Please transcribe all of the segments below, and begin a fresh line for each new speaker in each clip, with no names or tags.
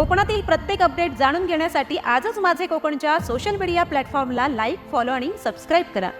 कोकणातील प्रत्येक अपडेट जाणून घेण्यासाठी आजच माझे कोकणच्या सोशल मीडिया प्लॅटफॉर्मला लाईक फॉलो आणि सबस्क्राईब करा.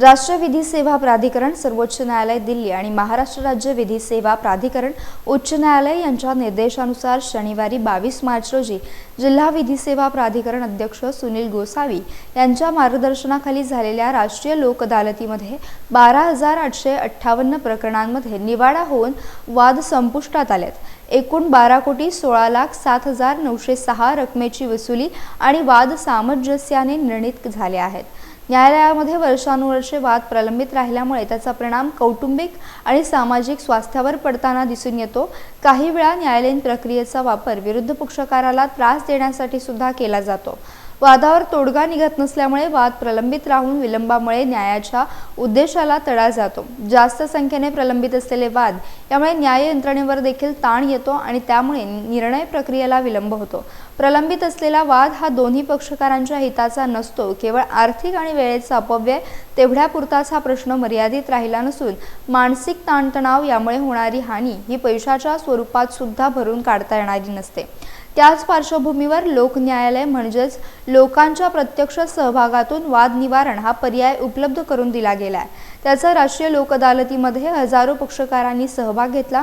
राष्ट्रीय विधी सेवा प्राधिकरण सर्वोच्च न्यायालय दिल्ली आणि महाराष्ट्र राज्य विधी सेवा प्राधिकरण उच्च न्यायालय यांच्या निर्देशानुसार शनिवारी बावीस मार्च रोजी जिल्हा विधी सेवा प्राधिकरण अध्यक्ष सुनील गोसावी यांच्या मार्गदर्शनाखाली झालेल्या राष्ट्रीय लोक अदालतीमध्ये बारा हजार आठशे अठ्ठावन्न प्रकरणांमध्ये निवाडा होऊन वाद संपुष्टात आलेत. एकूण बारा कोटी सोळा लाख सात हजार नऊशे सहा रकमेची वसुली आणि वाद सामंजस्याने निर्णित झाले आहेत. न्यायालयामध्ये वर्षानुवर्षे वाद प्रलंबित राहिल्यामुळे त्याचा परिणाम कौटुंबिक आणि सामाजिक स्वास्थ्यावर पडताना दिसून येतो. काही वेळा न्यायालयीन प्रक्रियेचा वापर विरुद्ध पक्षकाराला त्रास देण्यासाठी सुद्धा केला जातो. वादावर तोडगा निघत नसल्यामुळे वाद प्रलंबित राहून विलंबामुळे न्यायाच्या उद्देशाला तडा जातो. जास्त संख्येने प्रलंबित असलेले वाद यामुळे न्याय यंत्रणेवर देखील ताण येतो आणि त्यामुळे निर्णय प्रक्रियेला विलंब होतो. प्रलंबित असलेला वाद हा दोन्ही पक्षकारांच्या हिताचा नसतो. केवळ आर्थिक आणि वेळेचा अपव्यय तेवढ्यापुरताच हा प्रश्न मर्यादित राहिला नसून मानसिक ताणतणाव यामुळे होणारी हानी ही पैशाच्या स्वरूपात सुद्धा भरून काढता येणारी नसते. त्याच पार्श्वभूमीवर लोक न्यायालय म्हणजेच लोकांच्या प्रत्यक्ष सहभागातून वाद निवारण हा पर्याय उपलब्ध करून दिला गेला आहे त्याचा राष्ट्रीय लोक अदालतीमध्ये हजारो पक्षकारांनी सहभाग घेतला.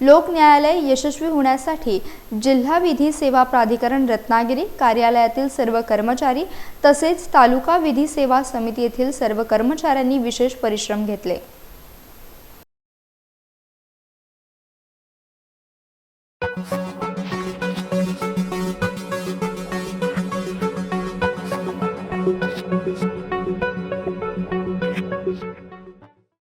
लोक न्यायालय यशस्वी होण्यासाठी जिल्हा विधी सेवा प्राधिकरण रत्नागिरी कार्यालयातील सर्व कर्मचारी तसेच तालुका विधी सेवा समिती येथील सर्व कर्मचाऱ्यांनी विशेष परिश्रम घेतले.